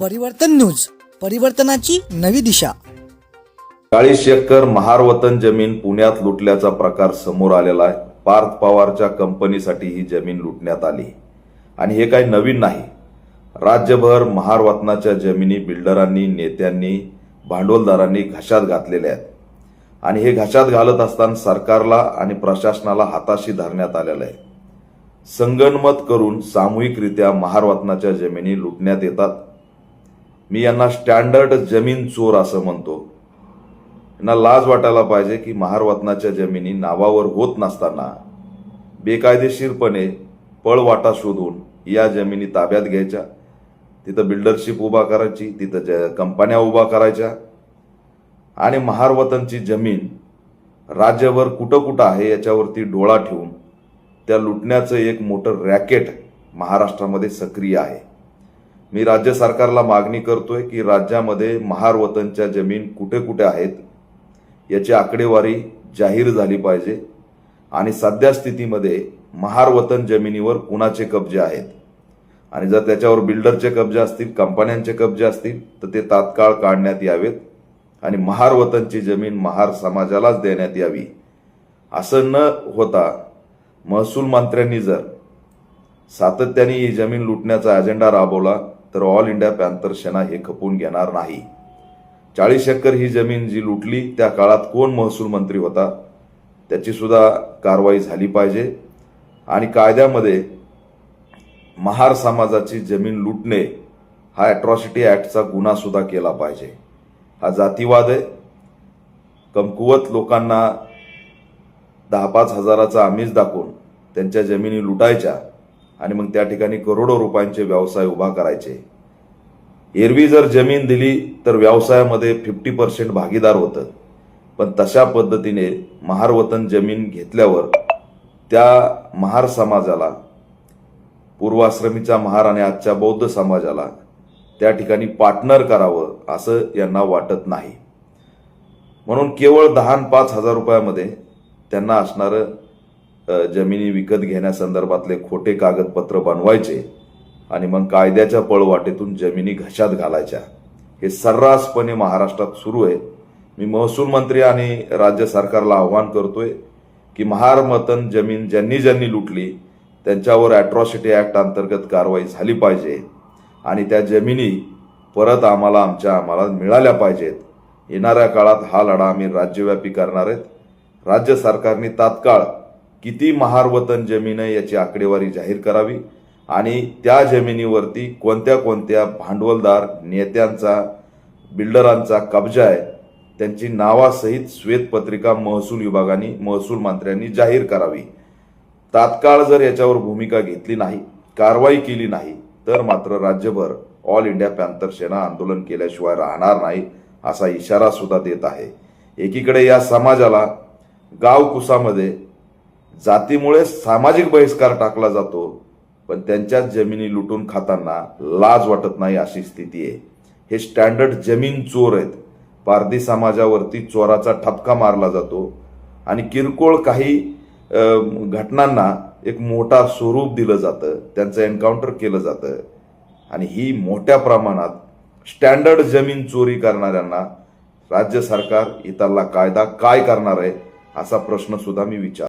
परिवर्तन न्यूज परिवर्तनाची नवी दिशा. चाळीस एकर महारवतन जमीन पुण्यात लुटल्याचा प्रकार समोर आलेला आहे. पार्थ पवारच्या कंपनीसाठी ही जमीन लुटण्यात आली. आणि हे काही नवीन नाही. राज्यभर महारवतनाच्या जमिनी बिल्डरांनी नेत्यांनी भांडवलदारांनी घशात घातलेल्या आहेत. आणि हे घशात घालत असताना सरकारला आणि प्रशासनाला हाताशी धरण्यात आलेलं आहे. संगणमत करून सामूहिकरित्या महारवतनाच्या जमिनी लुटण्यात येतात. मी यांना स्टँडर्ड जमीन चोर असं म्हणतो. यांना लाज वाटायला पाहिजे की महारवतनाच्या जमिनी नावावर होत नसताना बेकायदेशीरपणे पळवाटा शोधून या जमिनी ताब्यात घ्यायच्या. तिथं बिल्डरशिप उभा करायची तिथं ज कंपन्या उभा करायच्या. आणि महारवतनची जमीन राज्यभर कुठं कुठं आहे याच्यावरती डोळा ठेवून त्या लुटण्याचं एक मोठं रॅकेट महाराष्ट्रामध्ये सक्रिय आहे. मी राज्य सरकारला मागणी करतोय की राज्यामध्ये महारवतनच्या जमीन कुठे कुठे आहेत याची आकडेवारी जाहीर झाली पाहिजे. आणि सध्या स्थितीमध्ये महारवतन जमिनीवर कुणाचे कब्जे आहेत? आणि जर त्याच्यावर बिल्डरचे कब्जे असतील कंपन्यांचे कब्जे असतील तर ते तात्काळ काढण्यात यावेत आणि महारवतनची जमीन महार समाजालाच देण्यात यावी. असं न होता महसूल मंत्र्यांनी जर सातत्याने ही जमीन लुटण्याचा अजेंडा राबवला तर ऑल इंडिया पॅन्थर सेना हे खपून घेणार नाही. चाळीस एकर ही जमीन जी लुटली त्या काळात कोण महसूल मंत्री होता? त्याची सुद्धा कारवाई झाली पाहिजे. आणि कायद्यामध्ये महार समाजाची जमीन लुटणे हा अॅट्रॉसिटी ॲक्टचा गुन्हा सुद्धा केला पाहिजे. हा जातीवाद आहे. कमकुवत लोकांना दहा पाच हजाराचा आमिष दाखवून त्यांच्या जमिनी लुटायच्या. आणि मग त्या ठिकाणी करोडो रुपयांचे व्यवसाय उभा करायचे. एरवी जर जमीन दिली तर व्यवसायामध्ये फिफ्टी पर्सेंट भागीदार होतं. पण तशा पद्धतीने महारवतन जमीन घेतल्यावर त्या महार समाजाला पूर्वाश्रमीचा महार आणि आजच्या बौद्ध समाजाला त्या ठिकाणी पार्टनर करावं असं यांना वाटत नाही. म्हणून केवळ दहा पाच हजार रुपयामध्ये त्यांना असणारं जमिनी विकत घेण्यासंदर्भातले खोटे कागदपत्र बनवायचे आणि मग कायद्याच्या पळवाटेतून जमिनी घशात घालायच्या. हे सर्रासपणे महाराष्ट्रात सुरू आहे. मी महसूल मंत्री आणि राज्य सरकारला आव्हान करतोय की महारमतन जमीन ज्यांनी ज्यांनी लुटली त्यांच्यावर ॲट्रॉसिटी ॲक्ट अंतर्गत कारवाई झाली पाहिजे आणि त्या जमिनी परत आम्हाला आमच्या आम्हाला मिळाल्या पाहिजेत. येणाऱ्या काळात हा लढा आम्ही राज्यव्यापी करणार आहेत. राज्य सरकारने तात्काळ किती महारवतन जमीन आहे याची आकडेवारी जाहीर करावी आणि त्या जमिनीवरती कोणत्या कोणत्या भांडवलदार नेत्यांचा बिल्डरांचा कब्जा आहे त्यांची नावासहित श्वेतपत्रिका महसूल विभागाने महसूल मंत्र्यांनी जाहीर करावी. तात्काळ जर याच्यावर भूमिका घेतली नाही कारवाई केली नाही तर मात्र राज्यभर ऑल इंडिया पॅन्थर सेना आंदोलन केल्याशिवाय राहणार नाही असा इशारा सुद्धा देत आहे. एकीकडे या समाजाला गाव कुसामध्ये जातीमुळे सामाजिक बहिष्कार टाकला जातो पण त्यांच्याच जमिनी लुटून खाताना लाज वाटत नाही अशी स्थिती आहे. हे स्टँडर्ड जमीन चोर आहेत. पारधी समाजावरती चोराचा ठपका मारला जातो आणि किरकोळ काही घटनांना एक मोठा स्वरूप दिलं जातं. त्यांचं एन्काउंटर केलं जातं. आणि ही मोठ्या प्रमाणात स्टँडर्ड जमीन चोरी करणाऱ्यांना राज्य सरकार इतरला कायदा काय करणार आहे असा प्रश्न सुद्धा मी विचार